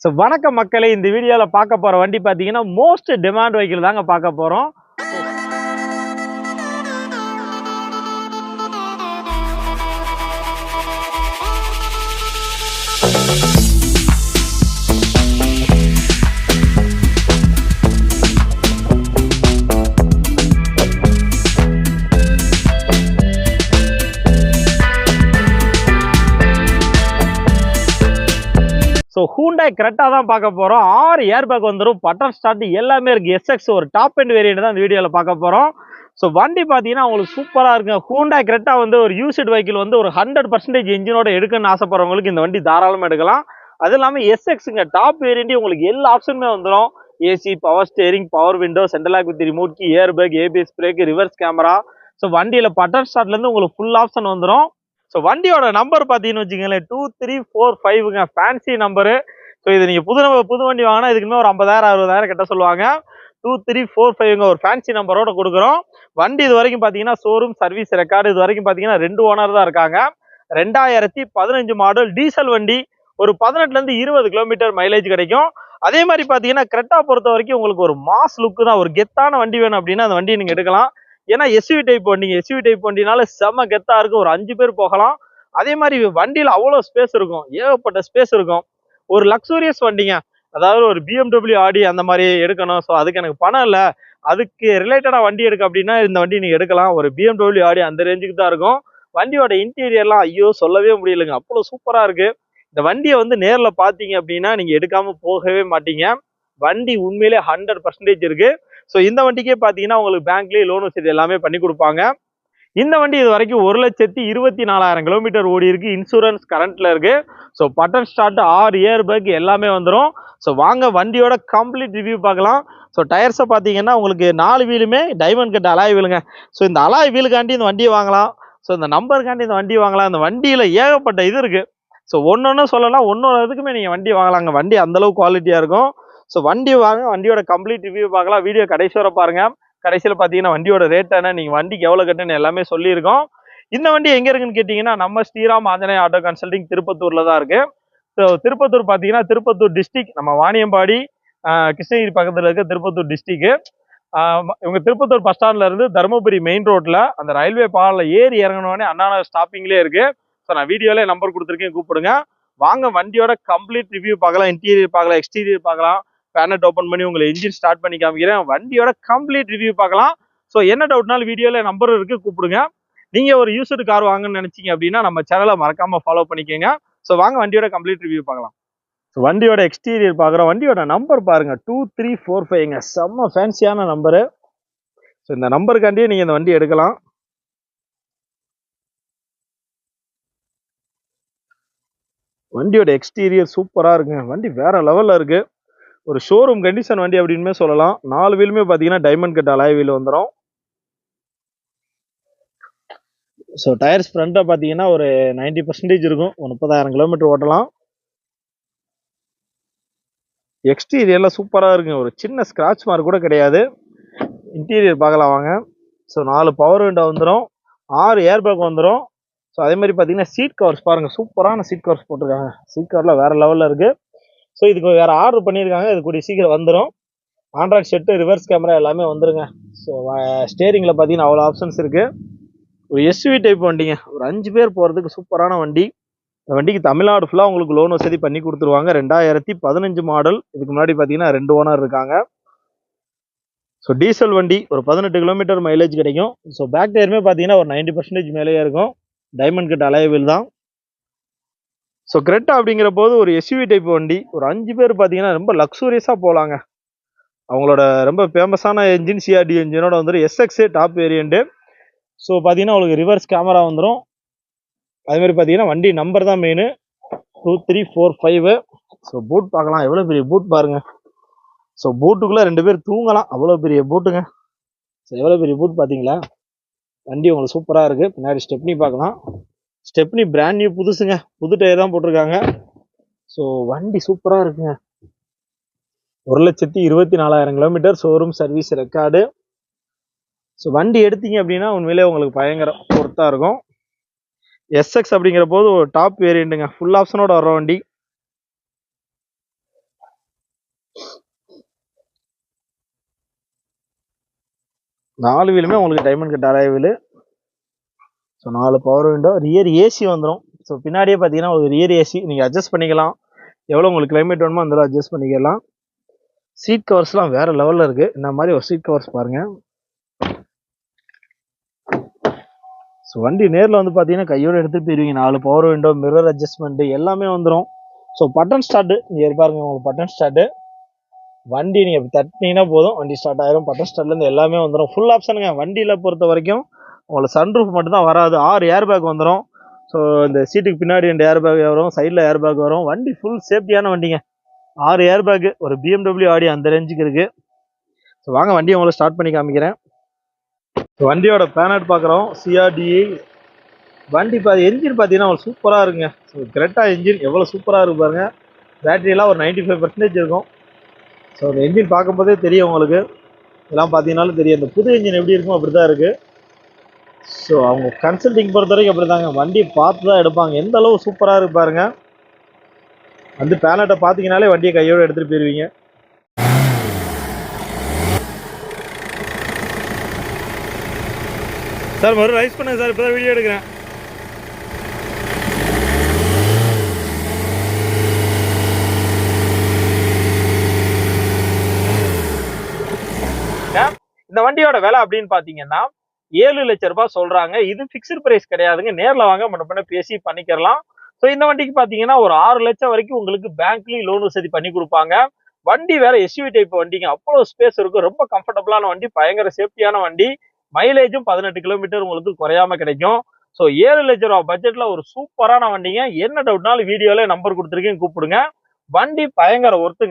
So வணக்கம் மக்களே இந்த வீடியோவில் பார்க்க போகிற வண்டி பார்த்தீங்கன்னா மோஸ்ட் டிமாண்ட் வெஹிக்கிள் தாங்க பார்க்க போகிறோம் ஸோ ஹூண்டாய் கரெக்டாக தான் பார்க்க போகிறோம் ஆறு ஏர் பேக் வந்துடும் பட்டன் ஸ்டார்ட் எல்லாமே இருக்குது எஸ்எக்ஸ் ஒரு டாப் அண்ட் வேரியன்ட் தான் இந்த வீடியோவில் பார்க்க போகிறோம் ஸோ வண்டி பார்த்தீங்கன்னா உங்களுக்கு சூப்பராக இருக்குங்க. ஹூண்டாய் கரெக்டாக வந்து ஒரு யூஸ்டு வெஹிக்கிள் வந்து ஒரு ஹண்ட்ரட் பர்சன்டேஜ் இன்ஜினோட எடுக்கணும்னு ஆசைப்படுறவங்களுக்கு இந்த வண்டி தாராளமாக எடுக்கலாம். அது இல்லாமல் எஸ்எக்ஸுங்க டாப் வேரியண்ட்டு உங்களுக்கு எல்லா ஆப்ஷனுமே வந்துடும் AC power steering power window central lock with remote key air bag ABS brake reverse camera so வண்டியில் பட்டன் ஸ்டார்ட்லேருந்து உங்களுக்கு ஃபுல் ஆப்ஷன் வந்துடும் ஸோ வண்டியோட நம்பர் பார்த்தீங்கன்னு வச்சுக்கோங்களேன் டூ த்ரீ ஃபோர் ஃபைவ்ங்க ஃபேன்சி நம்பரு ஸோ இது நீங்கள் புது நம்பர் புது வண்டி வாங்கினா இதுக்குமே ஒரு ஐம்பதாயிரம் அறுபதாயிரம் கிட்ட சொல்லுவாங்க. டூ த்ரீ ஃபோர் ஃபைவ்ங்க ஒரு ஃபேன்சி நம்பரோட கொடுக்குறோம். வண்டி இது வரைக்கும் பார்த்தீங்கன்னா ஷோரூம் சர்வீஸ் ரெக்கார்டு இது வரைக்கும் பார்த்தீங்கன்னா ரெண்டு ஓனர் தான் இருக்காங்க. ரெண்டாயிரத்தி பதினஞ்சு மாடல் டீசல் வண்டி. ஒரு பதினெட்டுலேருந்து இருபது கிலோமீட்டர் மைலேஜ் கிடைக்கும். அதே மாதிரி பார்த்தீங்கன்னா கிரெட்டா பொறுத்த வரைக்கும் உங்களுக்கு ஒரு மாஸ் லுக்கு தான் ஒரு கெத்தான வண்டி வேணும் அப்படின்னா அந்த வண்டியை நீங்கள் எடுக்கலாம். ஏன்னா எஸ்யூவி டைப் வண்டிங்க எஸ்யூவி டைப் வண்டினால செம கெத்தா இருக்கும். ஒரு அஞ்சு பேர் போகலாம். அதே மாதிரி வண்டியில் அவ்வளோ ஸ்பேஸ் இருக்கும். ஏகப்பட்ட ஸ்பேஸ் இருக்கும். ஒரு லக்ஸூரியஸ் வண்டிங்க. அதாவது ஒரு பிஎம்டபிள்யூ ஆடி அந்த மாதிரி எடுக்கணும். ஸோ அதுக்கு எனக்கு பணம் இல்லை. அதுக்கு ரிலேட்டடாக வண்டி எடுக்க அப்படின்னா இந்த வண்டி நீங்கள் எடுக்கலாம். ஒரு பிஎம்டபிள்யூ ஆடி அந்த ரேஞ்சுக்கு தான் இருக்கும். வண்டியோட இன்டீரியர்லாம் ஐயோ சொல்லவே முடியலைங்க. அவ்வளோ சூப்பராக இருக்குது இந்த வண்டியை வந்து நேரில் பார்த்தீங்க அப்படின்னா நீங்கள் எடுக்காமல் போகவே மாட்டீங்க. வண்டி உண்மையிலே ஹண்ட்ரட் பர்சன்டேஜ் இருக்குது ஸோ இந்த வண்டிக்கே பார்த்தீங்கன்னா உங்களுக்கு பேங்க்லேயே லோன் வசதி எல்லாமே பண்ணி கொடுப்பாங்க. இந்த வண்டி இது வரைக்கும் ஒரு லட்சத்தி இருபத்தி நாலாயிரம் கிலோமீட்டர் ஓடி இருக்கு. இன்சூரன்ஸ் கரண்ட்ல இருக்கு. ஸோ பட்டன் ஸ்டார்ட் ஆறு இயர் பேக் எல்லாமே வந்துடும் ஸோ வாங்க வண்டியோட கம்ப்ளீட் ரிவ்யூ பார்க்கலாம். ஸோ டயர்ஸை பார்த்தீங்கன்னா உங்களுக்கு நாலு வீலுமே டைமண்ட் கட்ட அலாய் வீலுங்க. ஸோ இந்த அலாய் வீலுக்காண்டி இந்த வண்டியை வாங்கலாம். ஸோ இந்த நம்பருக்காண்டி இந்த வண்டி வாங்கலாம். இந்த வண்டியில் ஏகப்பட்ட இது இருக்கு. ஸோ ஒன்று ஒன்று சொல்லலாம். ஒன்று இதுக்குமே நீங்கள் வண்டி வாங்கலாங்க. வண்டி அந்தளவு குவாலிட்டியாக இருக்கும். ஸோ வண்டி வாங்க வண்டியோட கம்ப்ளீட் ரிவ்யூ பார்க்கலாம். வீடியோ கடைசி வர பாருங்க. கடைசியில் பார்த்தீங்கன்னா வண்டியோட ரேட் என்ன நீங்கள் வண்டிக்கு எவ்வளோ கட்டுன்னு எல்லாமே சொல்லியிருக்கோம். இந்த வண்டி எங்கே இருக்குன்னு கேட்டிங்கன்னா நம்ம ஸ்ரீராம் ஆஞ்சநேய ஆட்டோ கன்சல்டிங் திருப்பத்தூரில் தான் இருக்குது ஸோ திருப்பத்தூர் பார்த்தீங்கன்னா திருப்பத்தூர் டிஸ்ட்ரிக் நம்ம வாணியம்பாடி கிருஷ்ணகிரி பக்கத்தில் இருக்க திருப்பத்தூர் டிஸ்ட்ரிக்கு இவங்க திருப்பத்தூர் பஸ் ஸ்டாண்ட்லேருந்து தருமபுரி மெயின் ரோட்டில் அந்த ரயில்வே பாலில் ஏறி இறங்கினோடனே அண்ணா ஸ்டாப்பிங்லேயே இருக்குது ஸோ நான் வீடியோல நம்பர் கொடுத்துருக்கேன் கூப்பிடுங்க. வாங்க வண்டியோட கம்ப்ளீட் ரிவ்யூ பார்க்கலாம் இன்டீரியர் பார்க்கலாம் எக்ஸ்டீரியர் பார்க்கலாம். பேனட் ஓப்பன் பண்ணி உங்களை இன்ஜின் ஸ்டார்ட் பண்ணி காமிக்கிறேன். வண்டியோட கம்ப்ளீட் ரிவ்யூ பார்க்கலாம். ஸோ என்ன டவுட்னாலும் வீடியோவில் நம்பர் இருக்குது கூப்பிடுங்க. நீங்கள் ஒரு யூஸ்டு கார் வாங்கன்னு நினச்சிங்க அப்படின்னா நம்ம சேனலை மறக்காமல் ஃபாலோ பண்ணிக்கோங்க. ஸோ வாங்க வண்டியோட கம்ப்ளீட் ரிவ்யூ பார்க்கலாம். ஸோ வண்டியோட எக்ஸ்டீரியர் பார்க்குறோம். வண்டியோட நம்பர் பாருங்கள் டூ த்ரீ ஃபோர் ஃபைவ்ங்க செம்ம ஃபேன்சியான நம்பரு ஸோ இந்த நம்பருக்காண்டியே நீங்கள் இந்த வண்டி எடுக்கலாம். வண்டியோட எக்ஸ்டீரியர் சூப்பராக இருக்குங்க. வண்டி வேறு லெவலில் இருக்குது ஒரு ஷோரூம் கண்டிஷன் வண்டி அப்படின்னு சொல்லலாம். நாலு வீலுமே பார்த்தீங்கன்னா டைமண்ட் கட் அலாய் வீல் வந்துடும் ஸோ டயர்ஸ் ஃப்ரண்ட்டை பார்த்தீங்கன்னா ஒரு நைன்டி பர்சன்டேஜ் இருக்கும். ஒரு முப்பதாயிரம் கிலோமீட்டர் ஓட்டலாம். எக்ஸ்டீரியர்லாம் சூப்பராக இருக்குங்க. ஒரு சின்ன ஸ்க்ராட்ச் மார்க் கூட கிடையாது. இன்டீரியர் பார்க்கலாம் வாங்க. ஸோ நாலு பவர் விண்டோ வந்துடும் ஆறு ஏர் பேக் வந்துடும் ஸோ அதே மாதிரி பார்த்தீங்கன்னா சீட் கவர்ஸ் பாருங்கள் சூப்பரான சீட் கவர்ஸ் போட்டிருக்காங்க. சீட் கவரில் வேறு லெவலில் இருக்குது ஸோ இதுக்கு வேறு ஆர்டர் பண்ணியிருக்காங்க. இது கூடிய சீக்கிரம் வந்துடும் ஆண்ட்ராய்ட் செட்டு ரிவர்ஸ் கேமரா எல்லாமே வந்துருங்க. ஸோ ஸ்டேரிங்கில் பார்த்தீங்கன்னா அவ்வளோ ஆப்ஷன்ஸ் இருக்குது ஒரு எஸ்யூவி டைப் வண்டிங்க. ஒரு அஞ்சு பேர் போகிறதுக்கு சூப்பரான வண்டி. இந்த வண்டிக்கு தமிழ்நாடு ஃபுல்லாக உங்களுக்கு லோன் வசதி பண்ணி கொடுத்துருவாங்க. ரெண்டாயிரத்தி பதினஞ்சு மாடல் இதுக்கு முன்னாடி பார்த்தீங்கன்னா ரெண்டு ஓனர் இருக்காங்க. ஸோ டீசல் வண்டி ஒரு பதினெட்டு கிலோமீட்டர் மைலேஜ் கிடைக்கும். ஸோ பேக் டயருமே பார்த்தீங்கன்னா ஒரு நைன்டி பர்சன்டேஜ் மேலேயே இருக்கும். டைமண்ட் கட் அலையவில் தான். ஸோ கிரெட்டா அப்படிங்கிற போது ஒரு எஸ்யூவி டைப் வண்டி. ஒரு அஞ்சு பேர் பார்த்தீங்கன்னா ரொம்ப லக்ஸூரியஸாக போகலாங்க அவங்களோட ரொம்ப ஃபேமஸான என்ஜின் சிஆர்டி என்ஜினோட வந்துடும் எஸ்எக்ஸே டாப் வேரியண்ட்டு ஸோ பார்த்தீங்கன்னா உங்களுக்கு ரிவர்ஸ் கேமரா வந்துடும் அதுமாதிரி பார்த்தீங்கன்னா வண்டி நம்பர் தான் main two three four five so boot பார்க்கலாம். எவ்வளோ பெரிய பூட் பாருங்க. ஸோ பூட்டுக்குள்ளே ரெண்டு பேர் தூங்கலாம். அவ்வளோ பெரிய பூட்டுங்க ஸோ எவ்வளோ பெரிய பூட் பார்த்தீங்களா? வண்டி உங்களுக்கு சூப்பராக இருக்குது பின்னாடி ஸ்டெப்னி பார்க்கலாம். ஸ்டெப்னி பிராண்ட் நியூ புதுசுங்க. புது டயர் தான் போட்டிருக்காங்க. ஸோ வண்டி சூப்பராக இருக்குங்க. ஒரு லட்சத்தி இருபத்தி நாலாயிரம் kilometre showroom service record so வண்டி எடுத்தீங்க அப்படின்னா உண்மையிலே உங்களுக்கு பயங்கரம் பொருத்தாக இருக்கும். எஸ்எக்ஸ் அப்படிங்கிற போது ஒரு டாப் வேரியண்ட்டுங்க ஃபுல் ஆப்ஷனோட வர வண்டி. நாலு வீலுமே உங்களுக்கு diamond cut alloy wheel so நாலு பவர் விண்டோ ரியர் ஏசி வந்துடும் ஸோ பின்னாடியே பார்த்தீங்கன்னா ஒரு ரியர் ஏசி நீங்கள் அட்ஜஸ்ட் பண்ணிக்கலாம். எவ்வளோ உங்களுக்கு கிளைமேட் வேணுமோ அந்த அட்ஜஸ்ட் பண்ணிக்கலாம். சீட் கவர்ஸ்லாம் வேறு லெவலில் இருக்குது இந்த மாதிரி ஒரு சீட் கவர்ஸ் பாருங்கள் ஸோ வண்டி நேரில் வந்து பார்த்தீங்கன்னா கையோடு எடுத்துகிட்டு போயிருவீங்க. நாலு பவர் விண்டோ மிரர் அட்ஜஸ்ட்மெண்ட்டு எல்லாமே வந்துடும் ஸோ பட்டன் ஸ்டார்ட்டு நீங்கள் பாருங்க உங்களுக்கு பட்டன் ஸ்டார்ட்டு வண்டி நீங்கள் தட்டினீங்கன்னா போதும். வண்டி ஸ்டார்ட் ஆயிரும். பட்டன் ஸ்டார்ட்லேருந்து எல்லாமே வந்துடும் ஃபுல் ஆப்ஷனுங்க வண்டியில் பொறுத்த வரைக்கும் உங்களுக்கு சன்ரூஃப் மட்டும் தான் வராது. ஆறு ஏர் பேக் வந்துடும் ஸோ இந்த சீட்டுக்கு பின்னாடி ரெண்டு ஏர் பேக் வரும் சைடில் ஏர் பேக் வரும். வண்டி ஃபுல் சேஃப்டியான வண்டிங்க. ஆறு ஏர் பேக்கு ஒரு பிஎம்டபிள்யூ ஆடி அந்த ரேஞ்சுக்கு இருக்குது ஸோ வாங்க வண்டியை உங்களுக்கு ஸ்டார்ட் பண்ணி காமிக்கிறேன். ஸோ வண்டியோட பேனட் பார்க்குறோம் சிஆர்டிஐ வண்டி பா என்ஜின் பார்த்தீங்கன்னா அவ்வளோ சூப்பராக இருக்குங்க. ஸோ கிரெட்டா என்ஜின் எவ்வளோ சூப்பராக இருக்கு பாருங்க. பேட்டரியெல்லாம் ஒரு 95% ஃபைவ் பர்சன்டேஜ் இருக்கும். ஸோ அந்த என்ஜின் பார்க்கும்போதே தெரியும் உங்களுக்கு. இதெல்லாம் பார்த்தீங்கன்னாலும் தெரியும். இந்த புது என்ஜின் எப்படி இருக்கும் அப்படி தான் இருக்குது ஸோ அவங்க கன்சல்டிங் பொறுத்த வரைக்கும் அப்படி தாங்க வண்டி பார்த்து தான் எடுப்பாங்க. எந்த அளவு சூப்பராக இருக்கு பாருங்க. வந்து பேனட்டை பார்த்தீங்கனாலே வண்டியை கையோடு எடுத்துகிட்டு போயிருவீங்க. சார் மறு ரைஸ் பண்ணுங்க சார். இப்போ தான் வீடியோ எடுக்கிறேன். இந்த வண்டியோட விலை அப்படின்னு பாத்தீங்கன்னா ஏழு லட்ச ரூபாய் சொல்றாங்க. இது ஃபிக்ஸ்டு பிரைஸ் கிடையாதுங்க. நேரில் வாங்க முன்ன பேசி பண்ணிக்கிறலாம். ஸோ இந்த வண்டிக்கு பார்த்தீங்கன்னா ஒரு ஆறு லட்சம் வரைக்கும் உங்களுக்கு பேங்க்லேயும் லோன் வசதி பண்ணி கொடுப்பாங்க. வண்டி வேற எஸ்யூவி டைப் வண்டிங்க. அவ்வளோ ஸ்பேஸ் இருக்கும் ரொம்ப கம்ஃபர்டபுளான வண்டி. பயங்கர சேஃப்டியான வண்டி. மைலேஜும் பதினெட்டு கிலோமீட்டர் உங்களுக்கு குறையாம கிடைக்கும். ஸோ ஏழு லட்ச ரூபா பட்ஜெட்ல ஒரு சூப்பரான வண்டிங்க. என்ன டவுட்னாலும் வீடியோல நம்பர் கொடுத்துருக்கேன். கூப்பிடுங்க. வண்டி பயங்கர ஒர்த்துங்க